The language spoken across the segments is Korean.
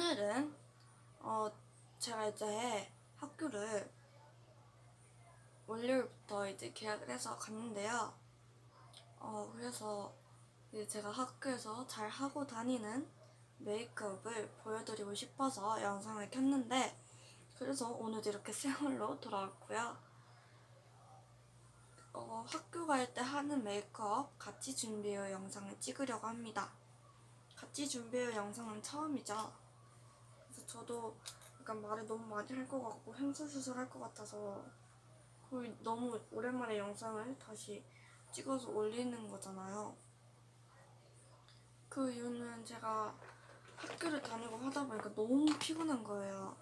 오늘은 어 제가 이제 학교를 월요일부터 이제 계약을 해서 갔는데요. 어 그래서 이제 제가 학교에서 잘 하고 다니는 메이크업을 보여드리고 싶어서 영상을 켰는데 그래서 오늘도 이렇게 세월로 돌아왔고요. 어, 학교 갈 때 하는 메이크업 같이 준비해 영상을 찍으려고 합니다. 같이 준비해 영상은 처음이죠. 그래서 저도 약간 말을 너무 많이 할 것 같고 횡설수설 할것 같아서 거의 너무 오랜만에 영상을 다시 찍어서 올리는 거잖아요. 그 이유는 제가 학교를 다니고 하다 보니까 너무 피곤한 거예요.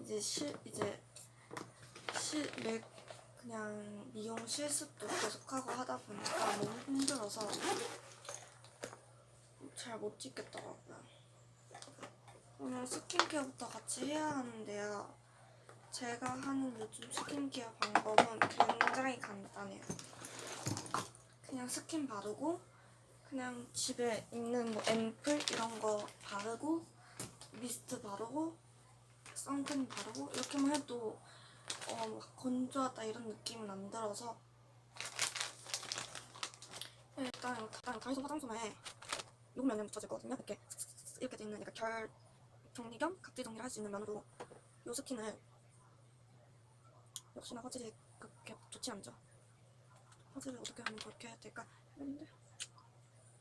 이제 실 이제 실 맥, 그냥 미용 실습도 계속하고 하다 보니까 너무 힘들어서 잘 못 찍겠더라고요. 오늘 스킨케어부터 같이 해야 하는데요. 제가 하는 요즘 스킨케어 방법은 굉장히 간단해요. 그냥 스킨 바르고 그냥 집에 있는 뭐 앰플 이런 거 바르고 미스트 바르고 선크림 바르고 이렇게만 해도 어, 막 건조하다 이런 느낌은 안 들어서 네, 일단 일단 다이소 화장솜에 요거 면에 묻혀질 거거든요. 이렇게 이렇게 돼 있는 그러니까 결 정리 겸 각질 정리를 할 수 있는 면으로 요 스킨을 역시나 화질이 그렇게 좋지 않죠. 화질을 어떻게 하면 그렇게 될까 했는데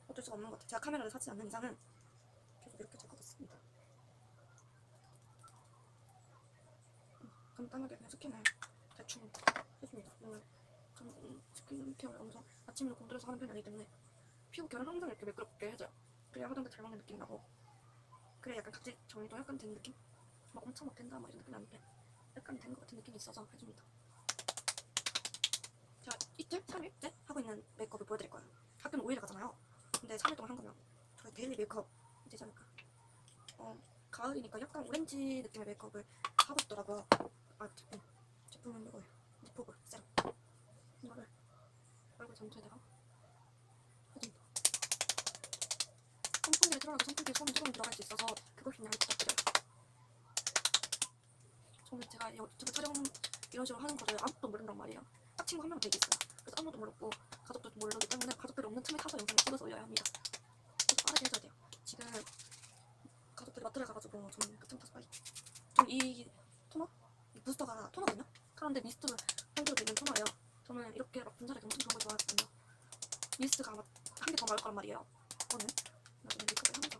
어쩔 수가 없는 것 같아요. 제가 카메라를 사지 않는 이상은 계속 이렇게 같습니다. 음, 간단하게 그냥 스킨을 대충 해줍니다. 오늘 스킨 케어를 엄청 아침에 공들여서 하는 편이 아니기 때문에 피부 결은 항상 이렇게 매끄럽게 해줘요. 그래야 화장도 잘 먹는 느낌 나고 그래 약간 각질 정리도 약간 된 느낌? 막 엄청 막 된다 막 이런 느낌이 아닌데 약간 된 것 같은 느낌이 있어서 해줍니다. 제가 이틀, 3일 때 하고 있는 메이크업을 보여드릴 거예요. 학교는 5일에 가잖아요. 근데 3일 동안 한 거면 저의 데일리 메이크업 되지 않을까. 어, 가을이니까 약간 오렌지 느낌의 메이크업을 하고 있더라고요. 아, 제품. 제품은 이거예요. 니포글 세럼. 이거를 얼굴 전체에다가 해줍니다. 선풍기를 틀어놔도 선풍기에 손이 조금 들어갈 수 있어서 그걸 그냥 부탁드려요. 저는 제가 이 유튜브 촬영 이런 식으로 하는 거를 아무것도 모른단 말이에요. 딱 친구 한 명은 되게 있어요. 그래서 아무것도 모르고 가족들도 모르기 때문에 가족들이 없는 틈에 타서 영상을 찍어서 올려야 합니다. 그래서 빠르게 해줘야 돼요. 지금 가족들이 마트를 가가지고 저는 그틈 타서 빨리 전이 토너? 이 부스터가 토너거든요? 그런데 미스트를 상대로 되는 토너예요. 저는 이렇게 막 분사력이 엄청 좋은 걸 좋아하거든요. 미스트가 아마 한 개 더 나올 거란 말이에요. 저는 나중에 메이크업을 하면서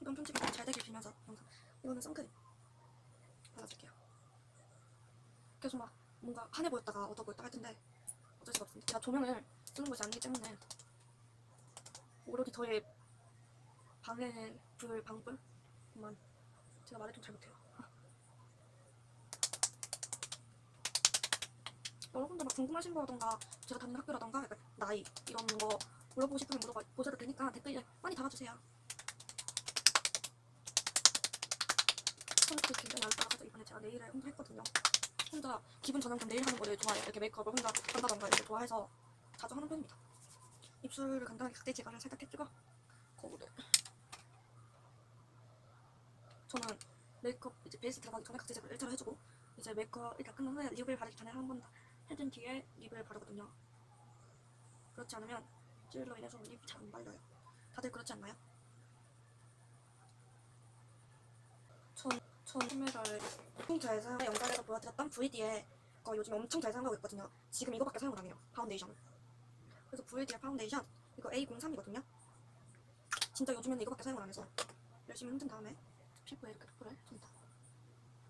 이번 편집이 잘 되길 빌면서 영상 이거는 선크림 발라줄게요 계속 막 환해 보였다가 어두워 보였다 할 텐데 어쩔 수가 없습니다. 제가 조명을 쓰는 것이 아니기 때문에 오로지 저의 방의 불 방불만. 제가 말을 좀 잘못해요. 여러분들 막 궁금하신 거라던가 제가 다니는 학교라던가 나이 이런 거 물어보고 싶으면 물어봐 보셔도 되니까 댓글에 많이 달아주세요. 손톱이 굉장히 얇다가서 이번에 제가 네일을 혼자 했거든요. 혼자 기분 전환 겸 네일 하는 거를 좋아해요. 이렇게 메이크업을 혼자 한다던가 이렇게 좋아해서 자주 하는 편입니다. 입술을 간단하게 각질 제거를 살짝 해주고 거울을 저는 메이크업 이제 베이스 들어가기 전에 각질 제거를 1차로 해주고 이제 메이크업 다 끝난 후에 립을 바르기 전에 한 번 해준 뒤에 립을 바르거든요. 그렇지 않으면 찔로 인해서 립이 잘 안 발려요. 다들 그렇지 않나요? 전, 전 카메라를 엄청 잘 사용, 영상에서 보여드렸던 VD에 거 요즘 엄청 잘 사용하고 있거든요. 지금 이거밖에 사용을 안 해요. 파운데이션을. 그래서 VD의 파운데이션, 이거 A03이거든요. 진짜 요즘에는 이거밖에 사용을 안 해서 열심히 흔든 다음에 피부에 이렇게 도포를 해줍니다.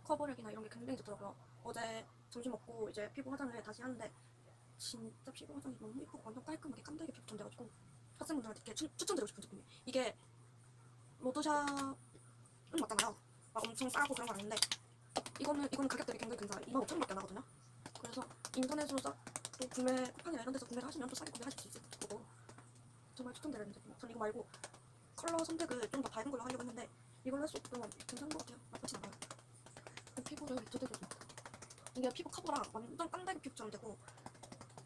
커버력이나 이런 게 굉장히 좋더라고요. 어제 점심 먹고 이제 피부 화장을 다시 하는데 진짜 피부 화장이 너무 예쁘고 완전 깔끔하게 깐달게 피부톤 돼가지고 학생분들한테 추, 추천드리고 싶은 제품이에요. 이게 로드샵은 맞잖아요. 막 엄청 싸고 그런 건 아닌데 이거는 이거는 가격 대비 굉장히 괜찮아요. 2만 5천 원밖에 안 하거든요. 그래서 인터넷으로 사, 또 구매 쿠팡이나 이런 데서 구매를 하시면 또 싸게 구매하실 수 있을 거고 정말 추천드리는 제품. 전 이거 말고 컬러 선택을 좀 더 밝은 걸로 하려고 했는데 이걸로 할수 있으면 괜찮은 것 같아요. 나쁘진 않아요. 피부를 두들겨줍니다. 이게 피부 커버랑 완전 깐달기 피부처럼 되고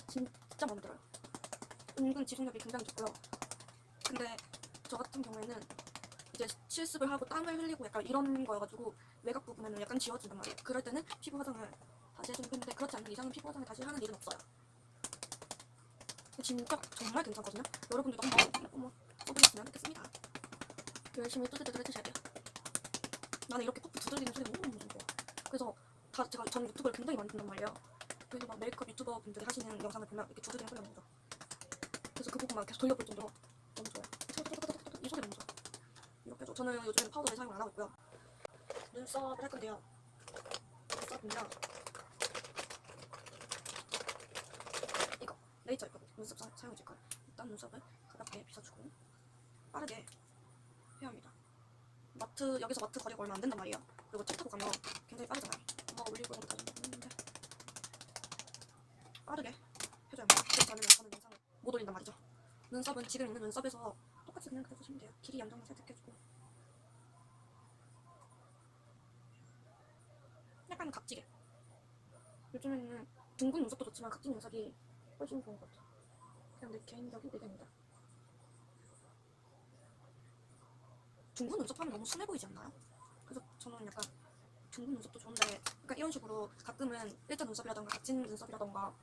진짜 마음에 들어요. 은근 지속력이 굉장히 좋고요. 근데 저 같은 경우에는 이제 실습을 하고 땀을 흘리고 약간 이런 거여가지고 외곽 부분에는 약간 지워진단 말이에요. 그럴 때는 피부 화장을 다시 해주는 편인데 그렇지 않는 이상은 피부 화장을 다시 하는 일은 없어요. 진짜 정말 괜찮거든요. 여러분들도 한번 어머 써보셨으면 좋겠습니다. 열심히 뚜드드드 해주셔야 돼요. 나는 이렇게 콕 두들기는 소리가 너무 너무 좋아. 그래서 다 제가 저는 유튜브를 굉장히 많이 듣단 말이에요. 그래서 막 메이크업 유튜버 분들이 하시는 영상을 보면 이렇게 두드리는 소리가 좋아. 그래서 그 부분만 계속 돌려볼 정도로 너무 좋아요. 이 소리 너무 좋아. 해서 저는 요즘에는 파우더를 사용 안 하고 있고요. 눈썹을 할 건데요. 눈썹은요. 이거 레이저 이거 눈썹 사, 사용해 줄 거예요. 일단 눈썹을 가볍게 빗어주고 빠르게 해야 합니다. 마트 여기서 마트 거리가 얼마 안 된단 말이에요. 그리고 차 타고 가면 굉장히 빠르잖아요. 엄마가 올리고 이런 것까지 했는데 빠르게 해줘야 합니다. 그렇지 않으면 저는 영상을 못 올린단 말이죠. 눈썹은 지금 있는 눈썹에서 그냥 그려주시면 돼요. 길이 연장만 살짝 해주고 약간 각지게 요즘에는 둥근 눈썹도 좋지만 각진 눈썹이 훨씬 좋은 것 같아요. 그냥 내 개인적인 의견입니다. 둥근 눈썹 하면 너무 순해 보이지 않나요? 그래서 저는 약간 둥근 눈썹도 좋은데 약간 이런 식으로 가끔은 일자 눈썹이라던가 각진 눈썹이라던가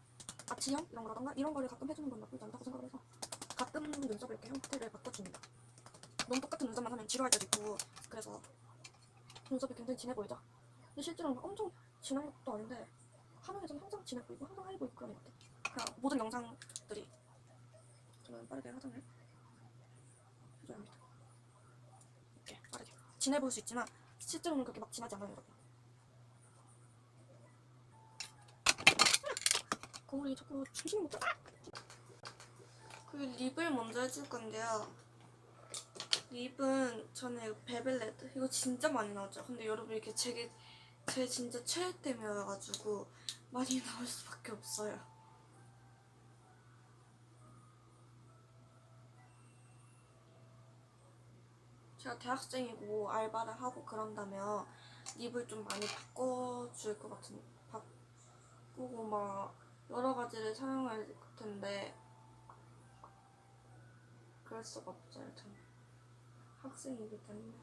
아치형 이런 거라던가 이런 거를 가끔 해주는 건 나쁘지 않다고 생각을 해서 가끔 눈썹을 이렇게 형태를 바꿔줍니다. 너무 똑같은 눈썹만 하면 지루할 때도 있고 그래서 눈썹이 굉장히 진해 보이죠? 근데 실제로는 엄청 진한 것도 아닌데 화면에서는 항상 진해 보이고 항상 하얘 보이고 그런 것 같아요. 그냥 모든 영상들이 저는 빠르게 화장을 해줘야 합니다. 이렇게 빠르게 진해 보일 수 있지만 실제로는 그렇게 막 진하지 않아요 여러분. 거울이 자꾸 중심을 못 잡아. 그 립을 먼저 해줄 건데요. 립은 이거 베벨레드 이거 진짜 많이 나왔죠. 근데 여러분 이게 제게 제 진짜 최애 템이어가지고 많이 나올 수밖에 없어요. 제가 대학생이고 알바를 하고 그런다면 립을 좀 많이 바꿔줄 것 같은 바꾸고 막 여러 가지를 사용할 텐데 그럴 수가 없죠 일단 학생이기 때문에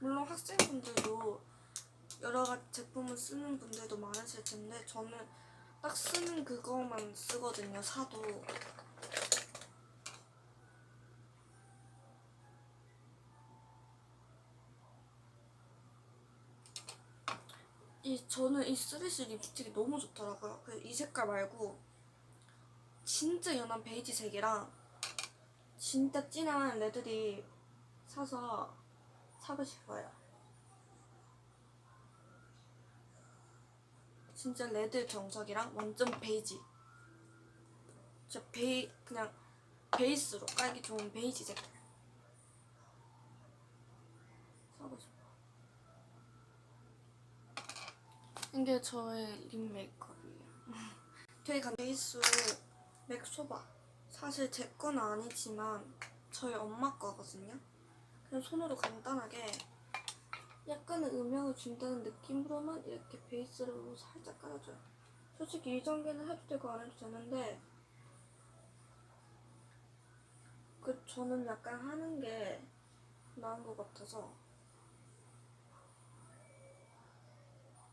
물론 학생분들도 여러 가지 제품을 쓰는 분들도 많으실 텐데 저는 딱 쓰는 그거만 쓰거든요 사도 이 저는 이 쓰리시 립스틱이 너무 좋더라고요. 그 이 색깔 말고 진짜 연한 베이지색이랑 진짜 진한 레드립 사서 사고 싶어요. 진짜 레드 정석이랑 완전 베이지. 진짜 베이 그냥 베이스로 깔기 좋은 베이지 색깔 사고 싶어. 이게 저의 립 메이크업이에요. 되게 간 베이스 맥소바. 사실 제 건 아니지만 저희 엄마 거거든요. 그냥 손으로 간단하게 약간의 음영을 준다는 느낌으로만 이렇게 베이스로 살짝 깔아줘요. 솔직히 이 단계는 해도 되고 안 해도 되는데 그 저는 약간 하는 게 나은 것 같아서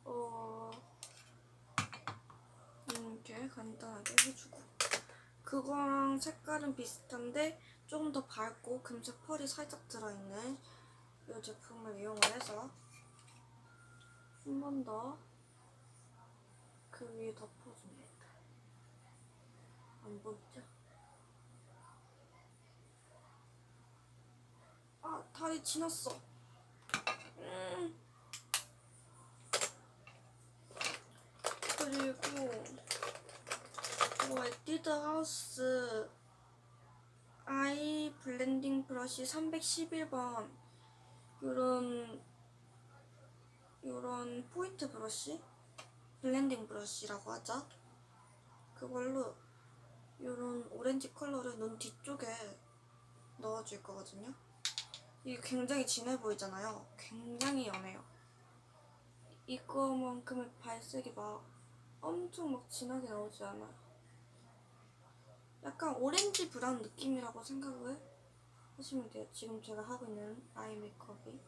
어 이렇게 간단하게 해주고 그거랑 색깔은 비슷한데 조금 더 밝고 금색 펄이 살짝 들어있는 이 제품을 이용을 해서 한 번 더 그 위에 덮어줍니다. 안 보이죠? 아 다리 지났어. 음. 그리고 이거 에뛰드 하우스 아이 블렌딩 브러쉬 311번. 요런 요런 포인트 브러쉬? 블렌딩 브러쉬라고 하죠 그걸로 요런 오렌지 컬러를 눈 뒤쪽에 넣어줄 거거든요. 이게 굉장히 진해 보이잖아요. 굉장히 연해요. 이거만큼의 발색이 막 엄청 막 진하게 나오지 않아요. 약간 오렌지 브라운 느낌이라고 생각을 하시면 돼요. 지금 제가 하고 있는 아이 메이크업이.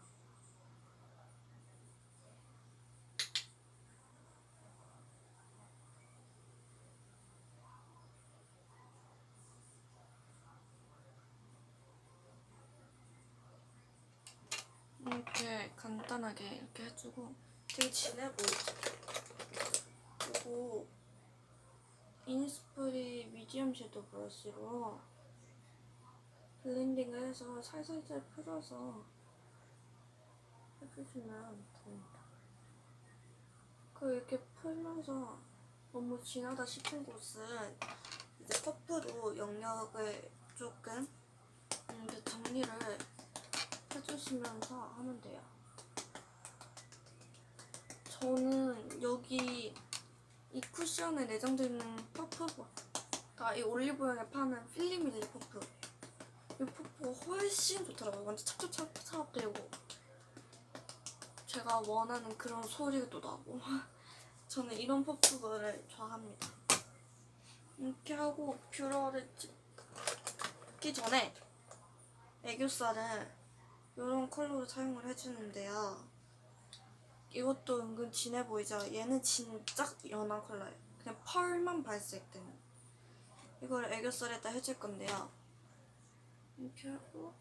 이렇게 간단하게 이렇게 해주고 되게 진해 보이죠? 그리고 이니스프리 미디엄 섀도우 브러쉬로 블렌딩을 해서 살살살 풀어서 해주시면 됩니다. 그 이렇게 풀면서 너무 진하다 싶은 곳은 이제 퍼프로 영역을 조금 음, 이렇게 정리를 해주시면서 하면 돼요. 저는 여기 이 쿠션에 내장되어 있는 퍼프가 이 올리브영에 파는 필리밀리 퍼프 이 퍼프가 훨씬 좋더라고요. 완전 찹찹찹찹 되고 제가 원하는 그런 소리도 나고 저는 이런 퍼프를 좋아합니다. 이렇게 하고 뷰러를 찍기 전에 애교살을 이런 컬러로 사용을 해주는데요. 이것도 은근 진해 보이죠? 얘는 진짜 연한 컬러예요. 그냥 펄만 발색되는. 이걸 애교살에다 해줄 건데요. 이렇게 하고.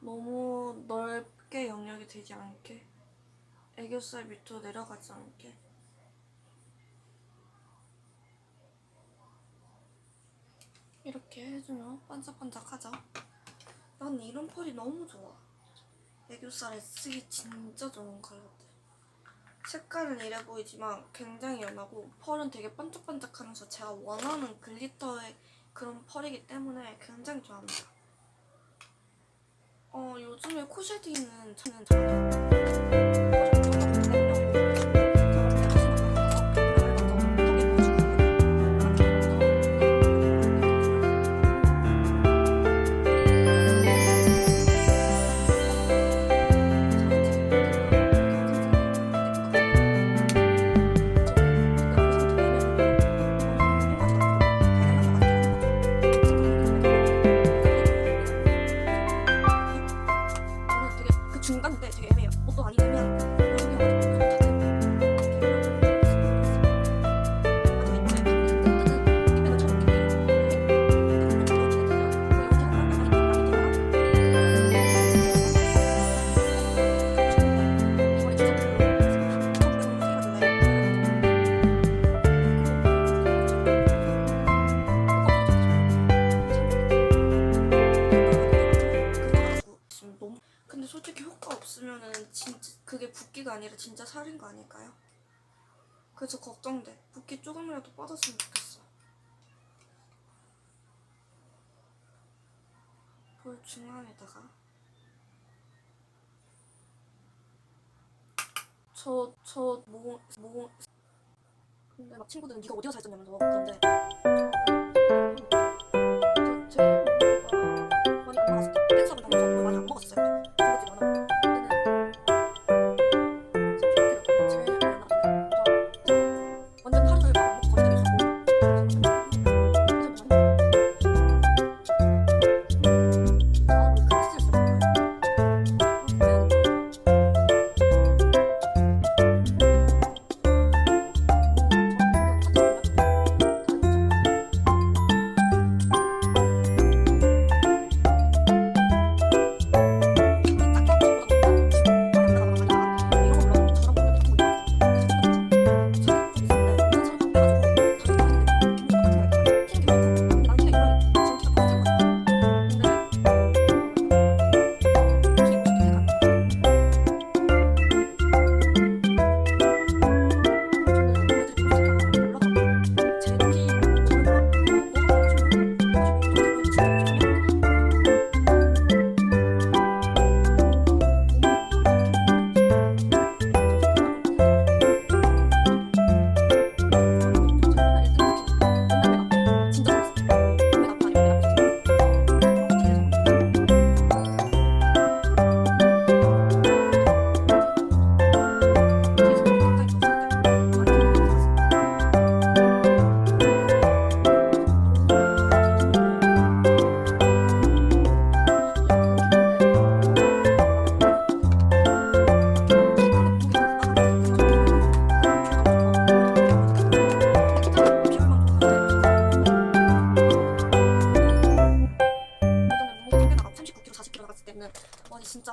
너무 넓게 영역이 되지 않게 애교살 밑으로 내려가지 않게 이렇게 해주면 반짝반짝하죠? 난 이런 펄이 너무 좋아. 애교살에 쓰기 진짜 좋은 컬러들. 색깔은 이래 보이지만 굉장히 연하고 펄은 되게 반짝반짝하면서 제가 원하는 글리터의 그런 펄이기 때문에 굉장히 좋아합니다. 어 요즘에 코 쉐딩은 저는 잘 저는 없으면은 진짜 그게 붓기가 아니라 진짜 살인 거 아닐까요? 그래서 걱정돼. 붓기 조금이라도 빠졌으면 좋겠어. 볼 중앙에다가 저저뭐뭐 뭐, 근데 막 친구들은 네가 어디가 살쪘냐면서 그런데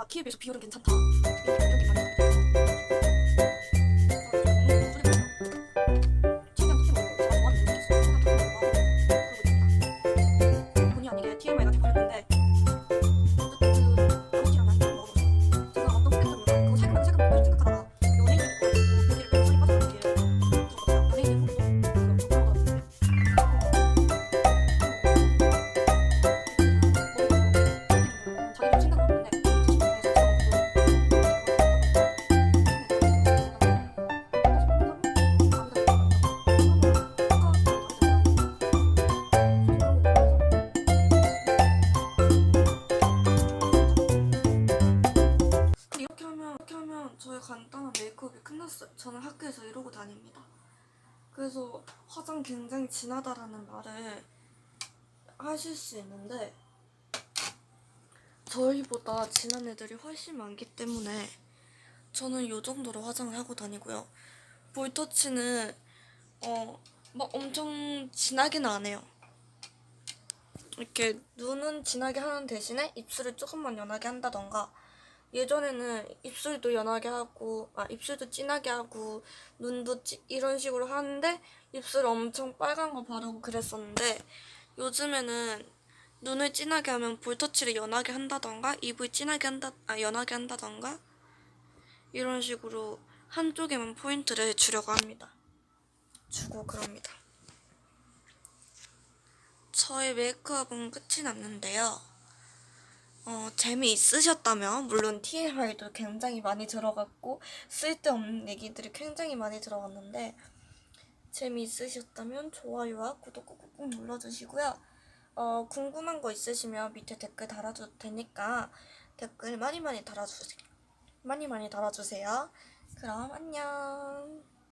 키에 비해서 비율은 괜찮다. 이렇게, 이렇게. 진한 애들이 훨씬 많기 때문에 저는 이 정도로 화장을 하고 다니고요. 볼터치는 어 막 엄청 진하게는 안 해요. 이렇게 눈은 진하게 하는 대신에 입술을 조금만 연하게 한다던가 예전에는 입술도 연하게 하고 아 입술도 진하게 하고 눈도 찌, 이런 식으로 하는데 입술 엄청 빨간 거 바르고 그랬었는데 요즘에는 눈을 진하게 하면 볼터치를 연하게 한다던가 입을 진하게 한다 아 연하게 한다던가 이런 식으로 한쪽에만 포인트를 주려고 합니다. 주고 그럽니다. 저의 메이크업은 끝이 났는데요. 어, 재미있으셨다면, 물론 TMI도 굉장히 많이 들어갔고, 쓸데없는 얘기들이 굉장히 많이 들어갔는데, 재미있으셨다면 좋아요와 구독 꾹꾹 눌러주시고요. 어, 궁금한 거 있으시면 밑에 댓글 달아줘도 되니까 댓글 많이 많이 달아주세요. 많이 많이 달아주세요. 그럼 안녕.